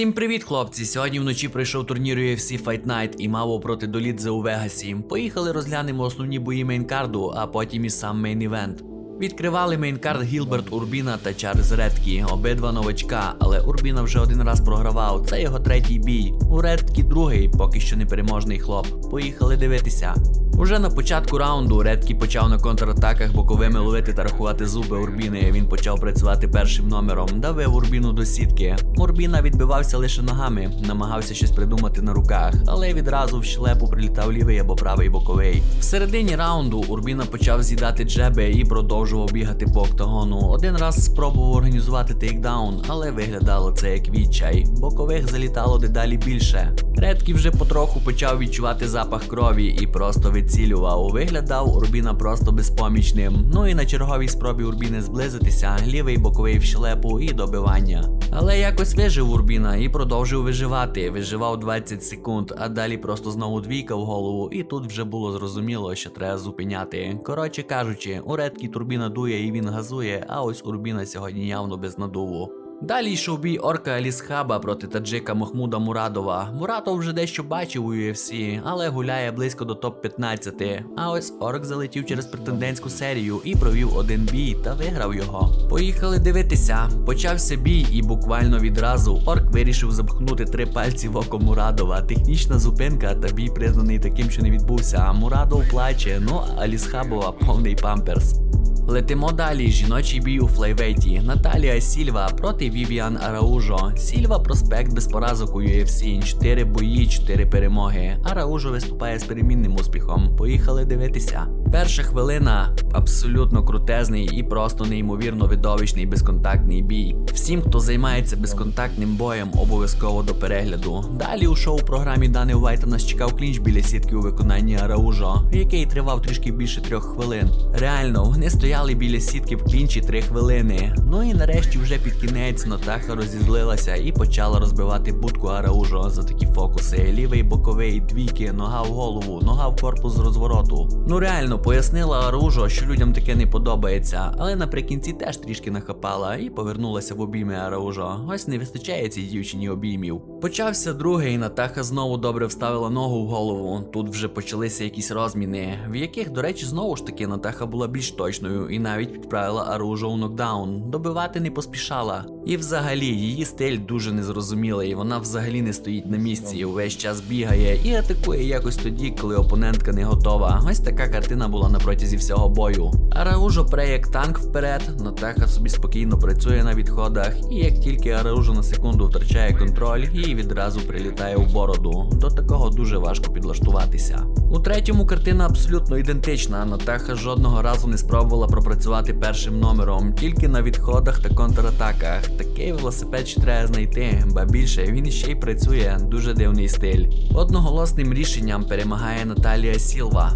Всім привіт, хлопці! Сьогодні вночі пройшов турнір UFC Fight Night і Маво проти Долідзе у Вегасі. Поїхали розглянемо основні бої мейнкарду, а потім і сам мейн-івент. Відкривали мейнкард Гілберт Урбіна та Чарльз Редкі, обидва новачка, але Урбіна вже один раз програвав. Це його третій бій. У Редкі другий, поки що непереможний хлоп. Поїхали дивитися. Уже на початку раунду Редкі почав на контратаках боковими ловити та рахувати зуби Урбіни. Він почав працювати першим номером, давив Урбіну до сітки. Урбіна відбивався лише ногами, намагався щось придумати на руках, але відразу в щелепу прилітав лівий або правий боковий. В середині раунду Урбіна почав з'їдати джеби і продовжував бігати по октагону. Один раз спробував організувати тейкдаун, але виглядало це як відчай. Бокових залітало дедалі більше. Редкі вже потроху почав відчувати запах крові і просто відцілював. Виглядав Урбіна просто безпомічним. Ну і на черговій спробі Урбіни зблизитися, лівий боковий в щелепу і добивання. Але якось вижив Урбіна і продовжив виживати. Виживав 20 секунд, а далі просто знову двійка в голову, і тут вже було зрозуміло, що треба зупиняти. Коротше кажучи, у Редкі турбіна дує і він газує, а ось Урбіна сьогодні явно без надуву. Далі йшов бій орка Алісхаба проти таджика Махмуда Мурадова. Мурадов вже дещо бачив у UFC, але гуляє близько до топ-15. А ось орк залетів через претендентську серію і провів один бій та виграв його. Поїхали дивитися. Почався бій, і буквально відразу орк вирішив запхнути три пальці в око Мурадова. Технічна зупинка та бій признаний таким, що не відбувся. А Мурадов плаче, ну а Алісхабова повний памперс. Летимо далі. Жіночий бій у флейвейті. Наталія Сільва проти Вівіан Араужо. Сільва проспект без поразок у UFC. 4 бої, 4 перемоги. Араужо виступає з перемінним успіхом. Поїхали дивитися. Перша хвилина абсолютно крутезний і просто неймовірно видовищний безконтактний бій. Всім, хто займається безконтактним боєм, обов'язково до перегляду. Далі у шоу програмі Дани Вайта нас чекав клінч біля сітки у виконанні Араужо, який тривав трішки більше трьох хвилин. Реально, вони стояли біля сітки в клінчі три хвилини. Ну і нарешті вже під кінець Натаха розізлилася і почала розбивати будку Араужо за такі фокуси. Лівий боковий, двійки, нога в голову, нога в корпус з розвороту. Ну реально пояснила Аружо, що людям таке не подобається, але наприкінці теж трішки нахапала і повернулася в обійми Араужо. Ось не вистачає цій дівчині обіймів. Почався другий, Натаха знову добре вставила ногу в голову. Тут вже почалися якісь розміни, в яких, до речі, знову ж таки Натаха була більш точною і навіть відправила Аружо у нокдаун. Добивати не поспішала. І взагалі її стиль дуже незрозумілий. Вона взагалі не стоїть на місці, і увесь час бігає і атакує якось тоді, коли опонентка не готова. Ось така картина була на протязі всього бою. Араужо пре як танк вперед, Натаха собі спокійно працює на відходах, і як тільки Араужо на секунду втрачає контроль, їй відразу прилітає в бороду. До такого дуже важко підлаштуватися. У третьому картина абсолютно ідентична. Натаха жодного разу не спробувала пропрацювати першим номером, тільки на відходах та контратаках. Такий велосипед ще треба знайти, ба більше він ще й працює. Дуже дивний стиль. Одноголосним рішенням перемагає Наталія Сілва.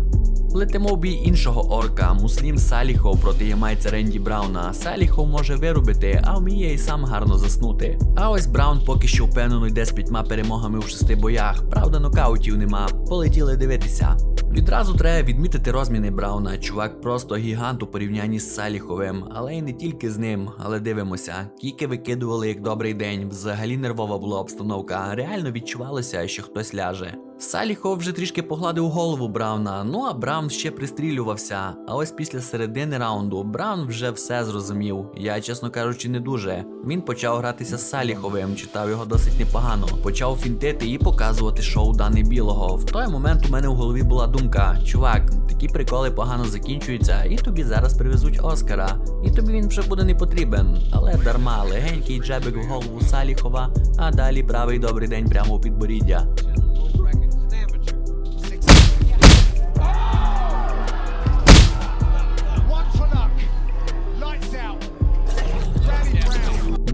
Летимо в бій іншого орка, муслім Саліхов проти ямайця Ренді Брауна. Саліхов може виробити, а вміє і сам гарно заснути. А ось Браун поки що впевнено йде з п'ятьма перемогами у шести боях. Правда, нокаутів нема. Полетіли дивитися. Відразу треба відмітити розміни Брауна. Чувак просто гігант у порівнянні з Саліховим, але й не тільки з ним. Але дивимося, кіки викидували як добрий день. Взагалі нервова була обстановка. Реально відчувалося, що хтось ляже. Саліхов вже трішки погладив голову Брауна, ну а Браун ще пристрілювався. А ось після середини раунду Браун вже все зрозумів. Я, чесно кажучи, не дуже. Він почав гратися з Саліховим, читав його досить непогано. Почав фінтити і показувати шоу Дани Білого. В той момент у мене в голові була думка: чувак, такі приколи погано закінчуються, і тобі зараз привезуть Оскара. І тобі він вже буде не потрібен. Але дарма, легенький джебик в голову Саліхова, а далі правий добрий день прямо у підборіддя.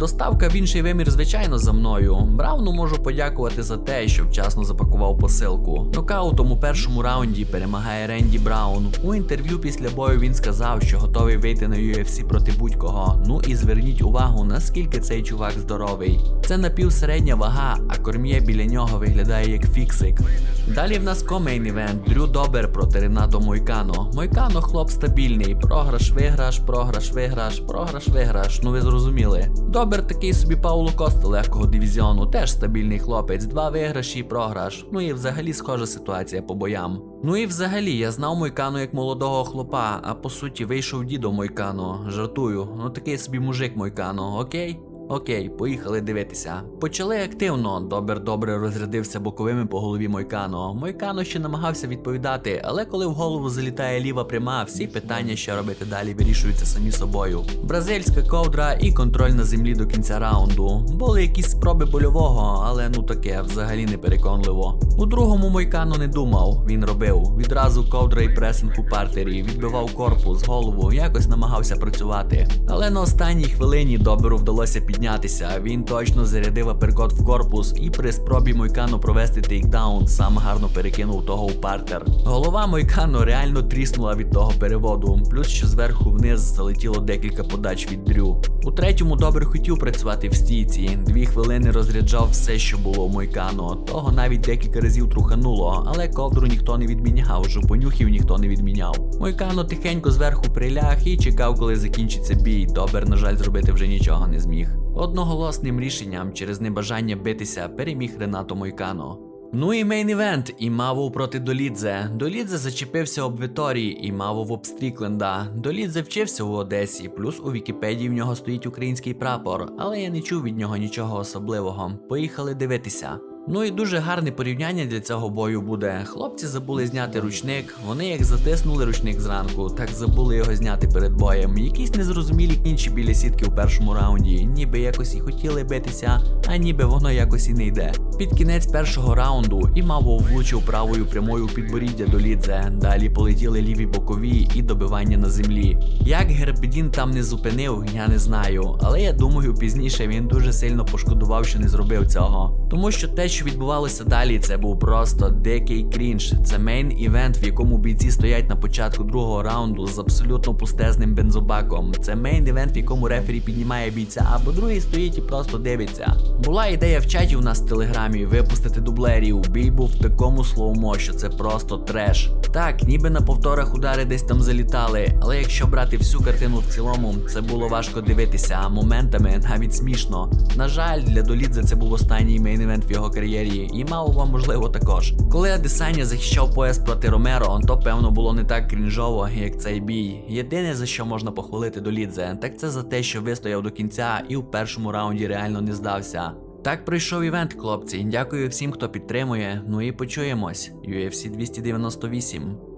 Доставка в інший вимір, звичайно, за мною. Брауну можу подякувати за те, що вчасно запакував посилку. Нокаутом у першому раунді перемагає Ренді Браун. У інтерв'ю після бою він сказав, що готовий вийти на UFC проти будь-кого. Ну і зверніть увагу, наскільки цей чувак здоровий. Це напівсередня вага, а корм'є біля нього виглядає як фіксик. Далі в нас комейн івент Дрю Добер проти Ренато Мойкано. Мойкано хлоп стабільний. Програш, виграш, програш, виграш, програш, виграш. Ну ви зрозуміли. Добер Добер такий собі Пауло Коста легкого дивізіону, теж стабільний хлопець, два виграші і програш. Ну і взагалі схожа ситуація по боям. Ну і взагалі, я знав Мойкану як молодого хлопа, а по суті вийшов дідо Мойкано. Жартую, ну такий собі мужик Мойкано, окей? Окей, поїхали дивитися. Почали активно. Добер добре розрядився боковими по голові Мойкано. Мойкано ще намагався відповідати, але коли в голову залітає ліва пряма, всі питання, що робити далі, вирішуються самі собою. Бразильська ковдра і контроль на землі до кінця раунду. Були якісь спроби больового, але ну таке взагалі не переконливо. У другому Мойкано не думав, він робив. Відразу ковдра і пресинг у партері, відбивав корпус, голову, якось намагався працювати. Але на останній хвилині доберу вдалося піднятися. Він точно зарядив аперкот в корпус і при спробі Мойкану провести тейкдаун сам гарно перекинув того у партер. Голова Мойкану реально тріснула від того переводу, плюс що зверху вниз залетіло декілька подач від дрю. У третьому добре хотів працювати в стійці. Дві хвилини розряджав все, що було у Мойкану. Того навіть декілька разів трухануло, але ковдру ніхто не відміняв, жопонюхів ніхто не відміняв. Мойкано тихенько зверху приляг і чекав, коли закінчиться бій. Добер, на жаль, зробити вже нічого не зміг. Одноголосним рішенням через небажання битися переміг Ренато Мойкано. Ну і мейн івент і Маву проти Долідзе. Долідзе зачепився об Віторії і Маву в Обстрікленда. Долідзе вчився у Одесі, плюс у Вікіпедії в нього стоїть український прапор, але я не чув від нього нічого особливого. Поїхали дивитися. Ну і дуже гарне порівняння для цього бою буде. Хлопці забули зняти ручник. Вони як затиснули ручник зранку, так забули його зняти перед боєм. Якісь незрозумілі кінчі біля сітки у першому раунді, ніби якось і хотіли битися, а ніби воно якось і не йде. Під кінець першого раунду і Маво влучив правою прямою підборіддя до лідзе. Далі полетіли ліві бокові і добивання на землі. Як Гербедін там не зупинив, я не знаю. Але я думаю, пізніше він дуже сильно пошкодував, що не зробив цього. Тому що те, що відбувалося далі, це був просто дикий крінж. Це мейн івент, в якому бійці стоять на початку другого раунду з абсолютно пустезним бензобаком. Це мейн івент, в якому рефері піднімає бійця, або другий стоїть і просто дивиться. Була ідея в чаті у нас в телеграмі випустити дублерів. Бій був в такому слоумо, що це просто треш. Так, ніби на повторах удари десь там залітали, але якщо брати всю картину в цілому, це було важко дивитися, а моментами навіть смішно. На жаль, для Долідзе це був останній мейн-івент в його кар'єрі, і мало вам можливо також. Коли Адесаня захищав пояс проти Ромеро, то певно було не так крінжово, як цей бій. Єдине за що можна похвалити Долідзе, так це за те, що вистояв до кінця і в першому раунді реально не здався. Так пройшов івент, хлопці. Дякую всім, хто підтримує. Ну і почуємось. UFC 298.